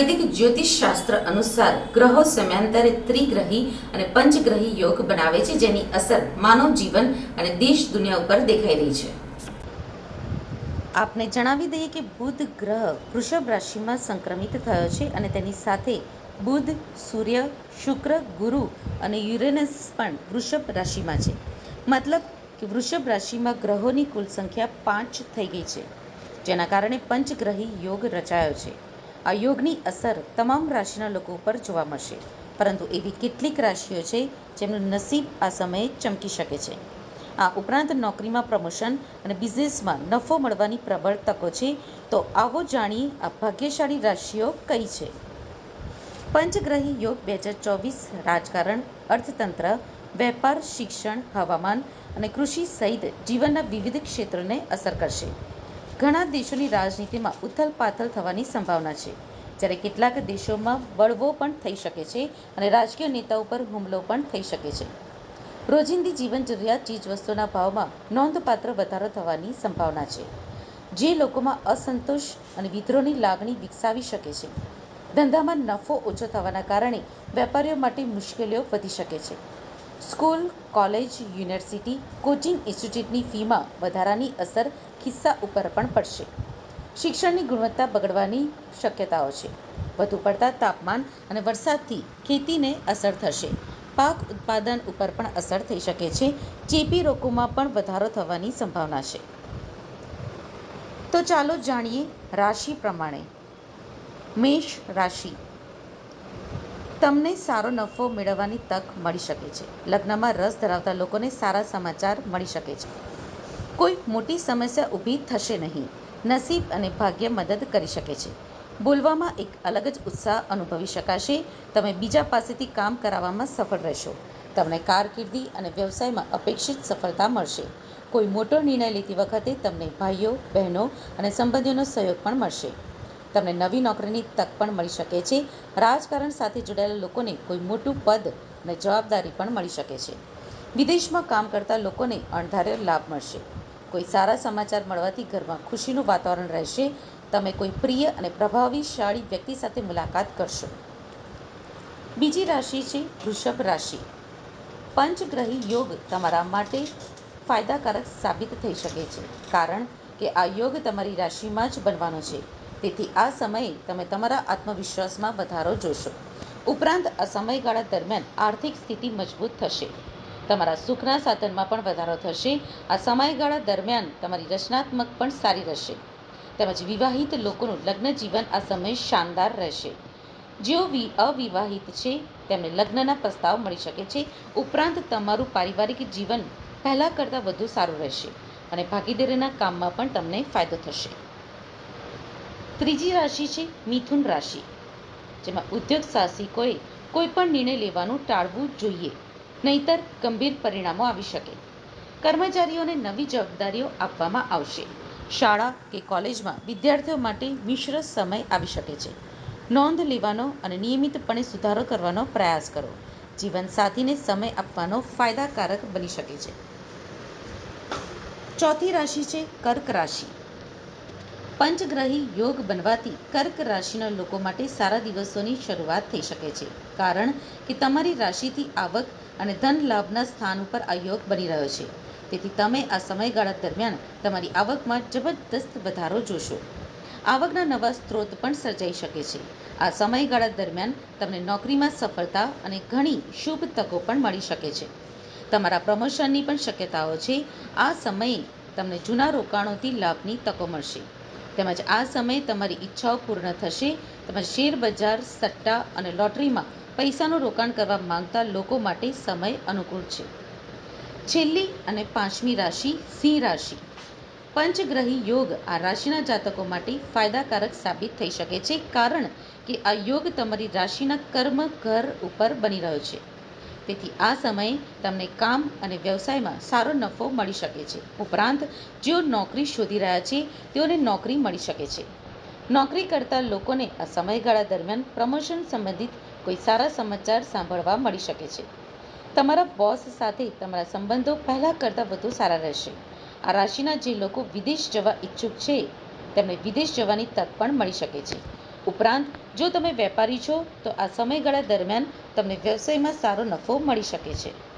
વૈદિક જ્યોતિષ શાસ્ત્ર અનુસાર ગ્રહો સમયાંતરે ત્રિગ્રહી અને પંચગ્રહી યોગ બનાવે છે, જેની અસર માનવ જીવન અને દેશ દુનિયા ઉપર દેખાઈ રહી છે. આપને જણાવી દઈએ કે બુધ ગ્રહ વૃષભ રાશિમાં સંક્રમિત થયો છે અને તેની સાથે બુધ, સૂર્ય, શુક્ર, ગુરુ અને યુરેનસ પણ વૃષભ રાશિમાં છે. મતલબ કે વૃષભ રાશિમાં ગ્રહોની કુલ સંખ્યા પાંચ થઈ ગઈ છે, જેના કારણે પંચગ્રહી યોગ રચાયો છે. આ યોગની અસર તમામ રાશિના લોકો ઉપર જોવા મળશે. પરંતુ એવી કેટલીક રાશિઓ છે, જેમનું નસીબ આ સમયે ચમકી શકે છે. આ ઉપરાંત નોકરીમાં પ્રમોશન અને બિઝનેસમાં નફો મળવાની પ્રબળ તકો છે, તો આવો જાણીએ આ ભાગ્યશાળી રાશિઓ કઈ છે. પંચગ્રહી યોગ બે હજાર ચોવીસ રાજકારણ, અર્થતંત્ર, વેપાર, શિક્ષણ, હવામાન અને કૃષિ સહિત જીવનના વિવિધ ક્ષેત્રોને અસર કરશે. ઘણા દેશોની રાજનીતિમાં ઉથલપાથલ થવાની સંભાવના છે. જ્યારે કેટલાક દેશોમાં બળવો પણ થઈ શકે છે અને રાજકીય નેતાઓ પર હુમલો પણ થઈ શકે છે. રોજિંદી જીવન જરૂરિયાત ચીજવસ્તુઓના ભાવમાં નોંધપાત્ર વધારો થવાની સંભાવના છે. જે લોકોમાં અસંતોષ અને વિદ્રોહની લાગણી વિકસાવી શકે છે. ધંધામાં નફો ઓછો થવાના કારણે વેપારીઓ માટે મુશ્કેલીઓ વધી શકે છે. સ્કૂલ, કોલેજ, યુનિવર્સિટી, કોચિંગ ઇન્સ્ટિટ્યૂટની ફીમાં વધારાની અસર ખિસ્સા ઉપર પણ પડશે. શિક્ષણની ગુણવત્તા બગડવાની શક્યતાઓ છે. વધુ પડતા તાપમાન અને વરસાદથી ખેતીને અસર થશે. પાક ઉત્પાદન ઉપર પણ અસર થઈ શકે છે. ચેપી રોગોમાં પણ વધારો થવાની સંભાવના છે. તો ચાલો જાણીએ રાશિ પ્રમાણે. મેષ રાશિ. તમને સારો નફો મેળવવાની તક મળી શકે છે. લગ્નમાં રસ ધરાવતા લોકોને સારા સમાચાર મળી શકે છે. કોઈ મોટી સમસ્યા ઊભી થશે નહીં. નસીબ અને ભાગ્ય મદદ કરી શકે છે. બોલવામાં એક અલગ જ ઉત્સાહ અનુભવી શકાશે. તમે બીજા પાસેથી કામ કરાવવામાં સફળ રહેશો. તમને કારકિર્દી અને વ્યવસાયમાં અપેક્ષિત સફળતા મળશે. કોઈ મોટો નિર્ણય લેતી વખતે તમને ભાઈઓ, બહેનો અને સંબંધીઓનો સહયોગ પણ મળશે. તમને નવી નોકરીની તક પણ મળી શકે છે. રાજકારણ સાથે જોડાયેલા લોકોને કોઈ મોટું પદ અને જવાબદારી પણ મળી શકે છે. વિદેશમાં કામ કરતા લોકોને અણધાર્યો લાભ મળશે. કોઈ સારા સમાચાર મળવાથી ઘરમાં ખુશીનું વાતાવરણ રહેશે. તમે કોઈ પ્રિય અને પ્રભાવશાળી વ્યક્તિ સાથે મુલાકાત કરશો. બીજી રાશિ છે વૃષભ રાશિ. પંચગ્રહી યોગ તમારા માટે ફાયદાકારક સાબિત થઈ શકે છે. કારણ કે આ યોગ તમારી રાશિમાં જ બનવાનો છે. તેથી આ સમયે તમે તમારા આત્મવિશ્વાસમાં વધારો જોશો. ઉપરાંત આ સમયગાળા દરમિયાન આર્થિક સ્થિતિ મજબૂત થશે. તમારા સુખના સાધનમાં પણ વધારો થશે. આ સમયગાળા દરમિયાન તમારી રચનાત્મક પણ સારી રહેશે. તેમજ વિવાહિત લોકોનું લગ્ન જીવન આ સમય શાનદાર રહેશે. જેઓ અવિવાહિત છે, તેમને લગ્નના પ્રસ્તાવ મળી શકે છે. ઉપરાંત તમારું પારિવારિક જીવન પહેલાં કરતાં વધુ સારું રહેશે અને ભાગીદારીના કામમાં પણ તમને ફાયદો થશે. ત્રીજી રાશિ છે મિથુન રાશિ, જેમાં ઉદ્યોગ સાહસિકોએ કોઈ પણ નિર્ણય લેવાનું ટાળવું જોઈએ, નહીતર ગંભીર પરિણામો આવી શકે. કર્મચારીઓને નવી જવાબદારીઓ આપવામાં આવશે. શાળા કે કોલેજમાં વિદ્યાર્થીઓ માટે મિશ્ર સમય આવી શકે છે. નોંધ લેવાનો અને નિયમિતપણે સુધારો કરવાનો પ્રયાસ કરો. જીવનસાથીને સમય આપવાનો ફાયદાકારક બની શકે છે. ચોથી રાશિ છે કર્ક રાશિ. પંચગ્રહી યોગ બનવાથી કર્ક રાશિના લોકો માટે સારા દિવસોની શરૂઆત થઈ શકે છે. કારણ કે તમારી રાશિથી આવક અને ધન લાભના સ્થાન ઉપર આ યોગ બની રહ્યો છે. તેથી તમે આ સમયગાળા દરમિયાન તમારી આવકમાં જબરદસ્ત વધારો જોશો. આવકના નવા સ્ત્રોત પણ સર્જાઈ શકે છે. આ સમયગાળા દરમિયાન તમને નોકરીમાં સફળતા અને ઘણી શુભ તકો પણ મળી શકે છે. તમારા પ્રમોશનની પણ શક્યતાઓ છે. આ સમયે તમને જૂના રોકાણોથી લાભની તકો મળશે. તેમજ આ સમયે તમારી ઈચ્છાઓ પૂર્ણ થશે. તેમજ શેર બજાર, સટ્ટા અને લોટરીમાં પૈસાનું રોકાણ કરવા માંગતા લોકો માટે સમય અનુકૂળ છે. છેલ્લી અને પાંચમી રાશિ સિંહ રાશિ. પંચગ્રહી યોગ આ રાશિના જાતકો માટે ફાયદાકારક સાબિત થઈ શકે છે. કારણ કે આ યોગ તમારી રાશિના કર્મ ઘર ઉપર બની રહ્યો છે. તેથી આ સમયે તમને કામ અને વ્યવસાયમાં સારો નફો મળી શકે છે. ઉપરાંત, જેઓ નોકરી શોધી રહ્યા છે, તેઓને નોકરી મળી શકે છે. નોકરી કરતા લોકોને આ સમયગાળા દરમિયાન પ્રમોશન સંબંધિત કોઈ સારા સમાચાર સાંભળવા મળી શકે છે. તમારા બોસ સાથે તમારા સંબંધો પહેલાં કરતાં વધુ સારા રહેશે. આ રાશિના જે લોકો વિદેશ જવા ઈચ્છુક છે, તેમને વિદેશ જવાની તક પણ મળી શકે છે. ઉપરાંત, જો તમે વેપારી છો, તો આ સમયગાળા દરમિયાન તમને વ્યવસાયમાં સારો નફો મળી શકે છે.